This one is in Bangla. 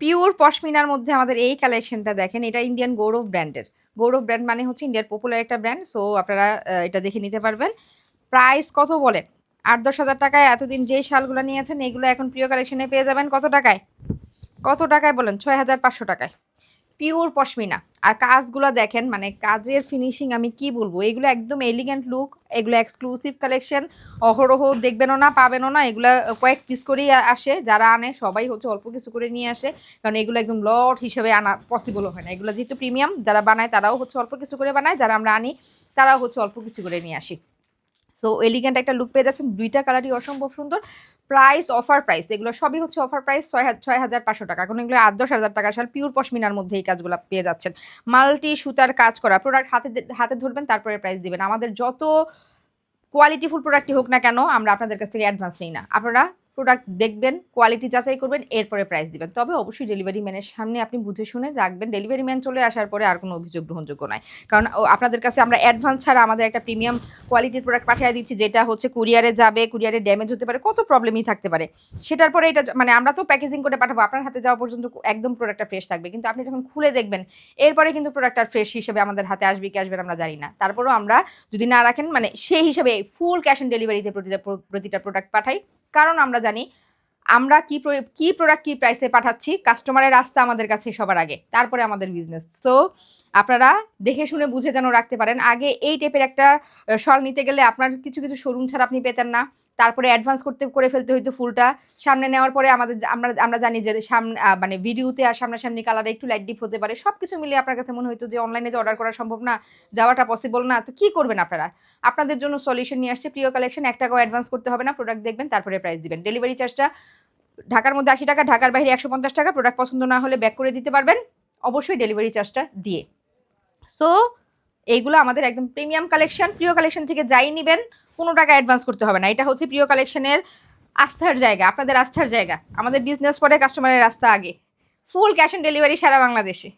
পিওর পশমিনার মধ্যে আমাদের এই কালেকশনটা দেখেন, এটা ইন্ডিয়ান গৌরব ব্র্যান্ডের গৌরব ব্র্যান্ড মানে হচ্ছে ইন্ডিয়ার পপুলার একটা ব্র্যান্ড সো আপনারা এটা দেখে নিতে পারবেন। প্রাইস কত বলেন? আট দশ হাজার টাকায় এতদিন যে শালগুলো নিয়েছেন, এগুলো এখন প্রিয় কালেকশনে পেয়ে যাবেন কত টাকায়? কত টাকায় বলেন? ছয় হাজার পাঁচশো টাকায়। পিওর পশমিনা। আর কাজগুলো দেখেন মানে কাজের ফিনিশিং আমি কি বলব? এগুলো একদম এলিগেন্ট লুক এগুলো এক্সক্লুসিভ কালেকশন অহরহ দেখবেনও না, পাবেনও না, এগুলো কয়েক পিস করেই আসে। যারা আনে, সবাই হচ্ছে অল্প কিছু করে নিয়ে আসে। কারণ এগুলো একদম লট হিসেবে আনা পসিবল হয় না। এগুলো যেহেতু প্রিমিয়াম যারা বানায় তারাও হচ্ছে অল্প কিছু করে বানায়, যারা আমরা আনি, তারাও হচ্ছে অল্প কিছু করে নিয়ে আসি। সো এলিগেন্ট একটা লুক পেয়ে যাচ্ছেন। দুইটা কালারই অসম্ভব সুন্দর। প্রাইস অফার প্রাইস এগুলো সবই হচ্ছে অফার প্রাইস ছয় ছয় হাজার পাঁচশো টাকা। এখন এগুলো আট দশ হাজার টাকা সাল পিওর পশমিনার মধ্যে এই কাজগুলো পেয়ে যাচ্ছেন। মাল্টি সুতার কাজ করা। প্রোডাক্ট হাতে হাতে ধরবেন, তারপরে প্রাইস দিবেন। আমাদের যত কোয়ালিটিফুল প্রোডাক্টই হোক না কেন, আমরা আপনাদের কাছ থেকে অ্যাডভান্স নিই না। আপনারা প্রোডাক্ট দেখবেন কোয়ালিটি যাচাই করবেন, এরপরে প্রাইস দিবেন। তবে অবশ্যই ডেলিভারি ম্যানের সামনে আপনি বুঝে শুনে রাখবেন ডেলিভারি ম্যান চলে আসার পরে আর কোনো অভিযোগ গ্রহণযোগ্য নয় কারণ আপনাদের কাছে আমরা অ্যাডভান্স ছাড়া আমাদের একটা প্রিমিয়াম কোয়ালিটির প্রোডাক্ট পাঠিয়ে দিচ্ছি, যেটা হচ্ছে কুরিয়ারে যাবে কুরিয়ারে ড্যামেজ হতে পারে, কত প্রবলেমই থাকতে পারে। সেটার পরে এটা মানে আমরা তো প্যাকেজিং করে পাঠাবো, আপনার হাতে যাওয়া পর্যন্ত একদম প্রোডাক্টটা ফ্রেশ থাকবে। কিন্তু আপনি যখন খুলে দেখবেন, এরপরে কিন্তু প্রোডাক্টটা ফ্রেশ হিসেবে আমাদের হাতে আসবে কি আসবে আমরা জানি না। তারপরেও আমরা যদি না রাখেন মানে সেই হিসেবে ফুল ক্যাশ অন ডেলিভারিতে প্রতিটা প্রতিটা প্রোডাক্ট পাঠাই। কারণ আমরা জানি আমরা কি কি প্রোডাক্ট কি প্রাইসে পাঠাচ্ছি কাস্টমারের রাস্তা আমাদের কাছে সবার আগে, তারপরে আমাদের বিজনেস সো আপনারা দেখে শুনে বুঝে যেন রাখতে পারেন, আগে এই টাইপের একটা শল নিতে গেলে আপনার কিছু কিছু শোরুম ছাড়া আপনি পেতেন না। তারপরে অ্যাডভান্স করতে, করে ফেলতে হইতো ফুলটা। সামনে নেওয়ার পরে আমাদের আমরা আমরা জানি যে সামনে মানে ভিডিওতে আর সামনাসামনি কালারে একটু লাইট ডিপ হতে পারে। সব কিছু মিলিয়ে আপনার কাছে মনে হইতো যে অনলাইনে যে অর্ডার করা সম্ভব না, যাওয়াটা পসিবল না। তো কি করবেন আপনারা? আপনাদের জন্য সলিউশন নিয়ে আসছে প্রিয় কালেকশন এক টাকাও অ্যাডভান্স করতে হবে না। প্রোডাক্ট দেখবেন, তারপরে প্রাইস দিবেন। ডেলিভারি চার্জটা ঢাকার মধ্যে আশি টাকা, ঢাকার বাইরে একশো পঞ্চাশ টাকা। প্রোডাক্ট পছন্দ না হলে ব্যাক করে দিতে পারবেন। অবশ্যই ডেলিভারি চার্জটা দিয়ে। সো এইগুলো আমাদের একদম প্রিমিয়াম কালেকশন প্রিয় কালেকশন থেকে যাই নেবেন। কোনো টাকা অ্যাডভান্স করতে হবে না। এটা হচ্ছে প্রিয় কালেকশনের আস্থার জায়গা, আপনাদের আস্থার জায়গা। আমাদের বিজনেস পরে কাস্টমারের রাস্তা আগে। ফুল ক্যাশ অন ডেলিভারি সারা বাংলাদেশে।